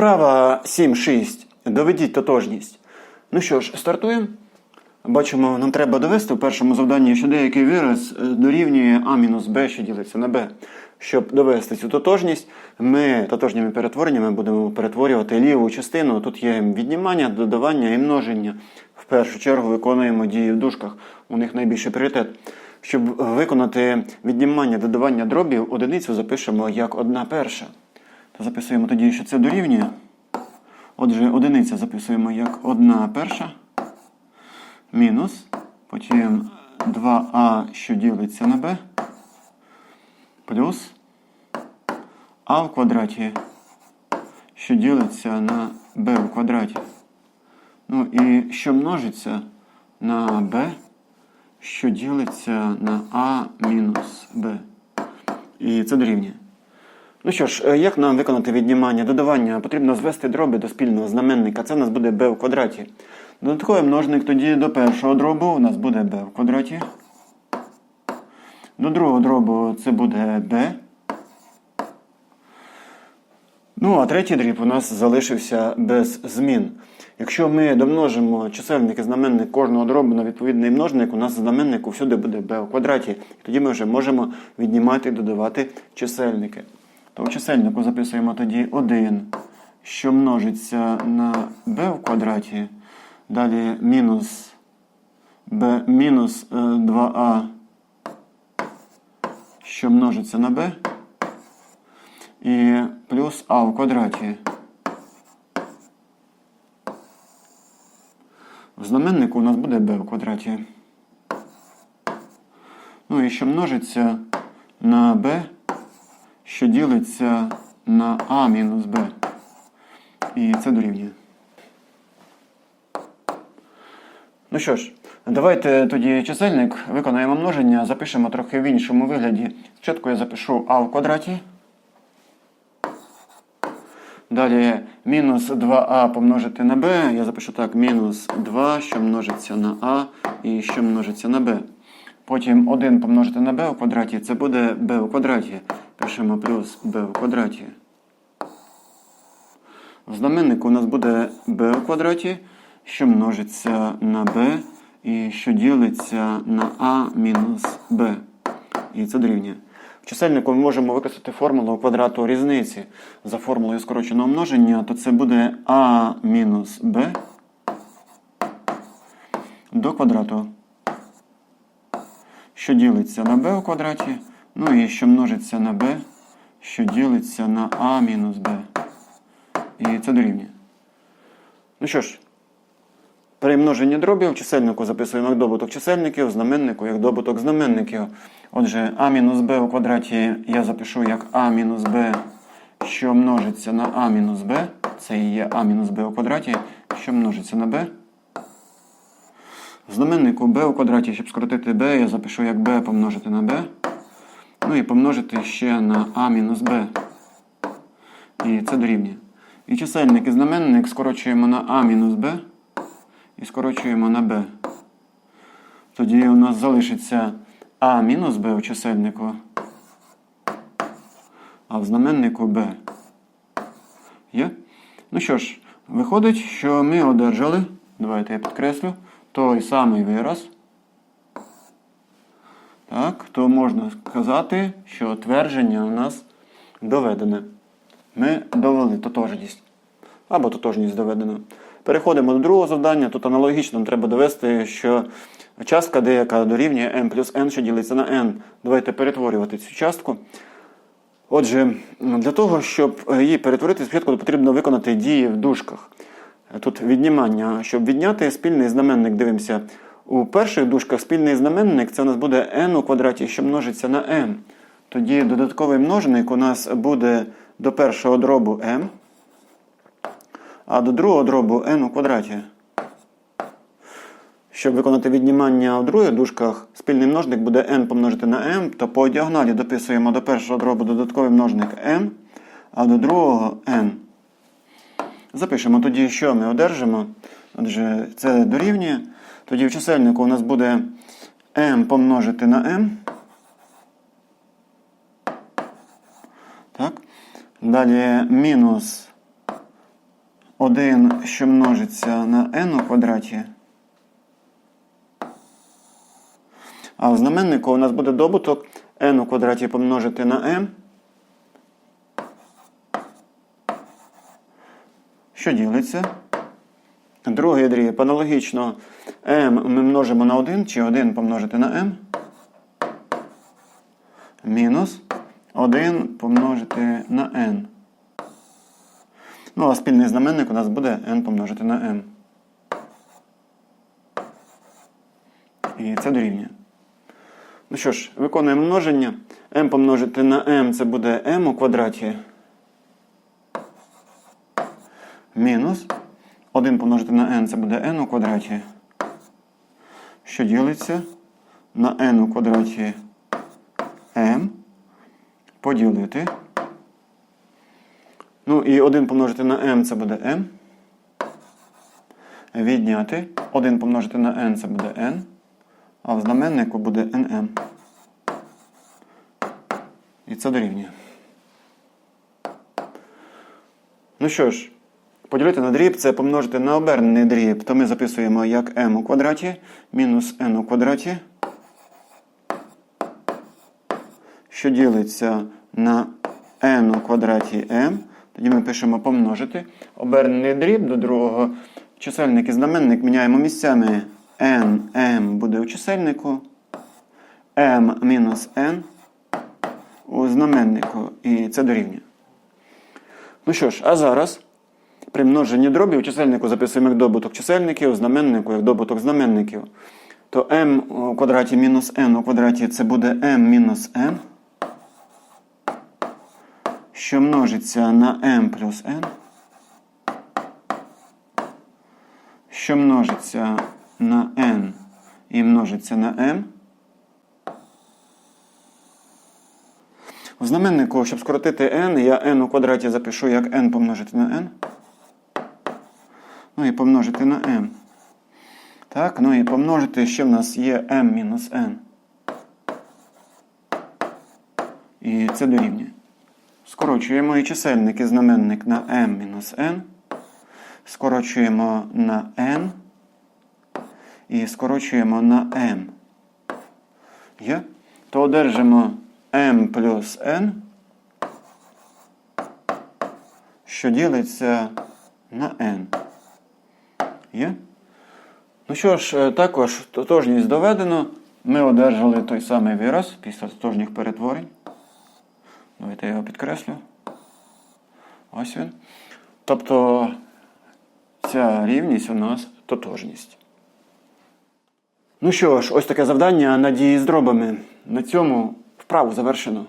Вправа 7.6. Доведіть тотожність. Ну що ж, стартуємо. Бачимо, нам треба довести в першому завданні, що деякий вираз е, дорівнює а мінус b, що ділиться на b. Щоб довести цю тотожність, ми тотожніми перетвореннями будемо перетворювати ліву частину. Тут є віднімання, додавання і множення. В першу чергу виконуємо дії в дужках. У них найбільший пріоритет. Щоб виконати віднімання, додавання дробів, одиницю запишемо як одна перша. Записуємо тоді, що це дорівнює. Отже, одиниця записуємо як одна перша. Мінус. Потім 2а, що ділиться на b. Плюс а в квадраті, що ділиться на b в квадраті. Ну і що множиться на b, що ділиться на а мінус b. І це дорівнює. Ну що ж, е, як нам виконати віднімання додавання? Потрібно звести дроби до спільного знаменника. Це у нас буде b в квадраті. Додатковий множник тоді до першого дробу у нас буде b в квадраті. До другого дробу це буде b. Ну, а третій дріб у нас залишився без змін. Якщо ми домножимо чисельник і знаменник кожного дробу на відповідний множник, у нас знаменник всюди буде b в квадраті. І тоді ми вже можемо віднімати і додавати чисельники. То в чисельнику записуємо тоді 1, що множиться на b в квадраті. Далі мінус b мінус е, 2а, що множиться на b. І плюс а в квадраті. В знаменнику у нас буде b в квадраті. Ну і що множиться на b, що ділиться на а мінус b. І це дорівнює. Ну що ж, давайте тоді чисельник виконаємо множення, запишемо трохи в іншому вигляді. Спочатку я запишу а в квадраті. Далі мінус 2а помножити на b. Я запишу так, мінус 2, що множиться на а і що множиться на b. Потім 1 помножити на b у квадраті, це буде b у квадраті. Пишемо плюс b у квадраті. В знаменнику у нас буде b у квадраті, що множиться на b і що ділиться на а мінус b. І це дорівнює. В чисельнику ми можемо використати формулу квадрату різниці за формулою скороченого множення, то це буде а мінус b до квадрату, що ділиться на b у квадраті, ну і що множиться на b, що ділиться на а мінус b. І це дорівнює. Ну що ж, при множенні дробів чисельнику записуємо як добуток чисельників, знаменнику як добуток знаменників. Отже, а мінус b у квадраті я запишу як а мінус b, що множиться на а мінус b. Це і є а мінус b у квадраті, що множиться на. В знаменнику b у квадраті, щоб скоротити b, я запишу як b помножити на b. Ну і помножити ще на а мінус b. І це дорівнює. І чисельник і знаменник скорочуємо на а мінус b і скорочуємо на b. Тоді у нас залишиться а мінус b у чисельнику, а в знаменнику b. Є? Ну що ж, виходить, що ми одержали, давайте я підкреслю, той самий вираз. Так, то можна сказати, що твердження у нас доведене. Ми довели тотожність. Або тотожність доведена. Переходимо до другого завдання. Тут аналогічно треба довести, що частка деяка дорівнює m плюс n, що ділиться на n. Давайте перетворювати цю частку. Отже, для того, щоб її перетворити, спочатку потрібно виконати дії в дужках. Тут віднімання. Щоб відняти спільний знаменник, дивимося. У перших дужках спільний знаменник це у нас буде n у квадраті, що множиться на m. Тоді додатковий множник у нас буде до першого дробу m, а до другого дробу n у квадраті. Щоб виконати віднімання в других дужках, спільний множник буде n помножити на m, то по діагоналі дописуємо до першого дробу додатковий множник m, а до другого n. Запишемо тоді, що ми одержимо. Отже, це дорівнює. Тоді в чисельнику у нас буде m помножити на m. Так. Далі мінус 1, що множиться на n у квадраті. А в знаменнику у нас буде добуток n у квадраті помножити на m. Що ділиться? Другий дріб. Аналогічно m ми множимо на 1 чи 1 помножити на m. Мінус 1 помножити на n. Ну, а спільний знаменник у нас буде n помножити на m. І це дорівнює. Ну що ж, виконуємо множення. m помножити на m це буде m у квадраті. Мінус 1 помножити на n це буде n у квадраті. Що ділиться на n у квадраті m поділити. Ну і 1 помножити на m це буде m. Відняти. 1 помножити на n це буде n. А в знаменнику буде nm. І це дорівнює. Ну що ж, поділити на дріб це помножити на обернений дріб. То ми записуємо як m у квадраті мінус n у квадраті. Що ділиться на n у квадраті m. Тоді ми пишемо помножити. Обернений дріб до другого. Чисельник і знаменник міняємо місцями. n, m буде у чисельнику. m мінус n у знаменнику. І це дорівнює. Ну що ж, а зараз при множенні дробів у чисельнику записуємо як добуток чисельників, знаменнику як добуток знаменників. То m у квадраті мінус n у квадраті це буде m мінус n що множиться на m плюс n, що множиться на n і множиться на m. У знаменнику, щоб скоротити n, я n у квадраті запишу як n помножити на n. Ну і помножити на m. Так, ну і помножити, що в нас є m мінус n. І це дорівнює. Скорочуємо і чисельник і знаменник на m-n. Скорочуємо на n. І скорочуємо на m. Є? То одержимо m плюс n, що ділиться на n. Є? Ну що ж, е, також тотожність доведено. Ми одержали той самий вираз після тотожніх перетворень. Давайте я його підкреслю. Ось він. Тобто ця рівність у нас тотожність. Ну що ж, ось таке завдання на дії з дробами. На цьому вправу завершено.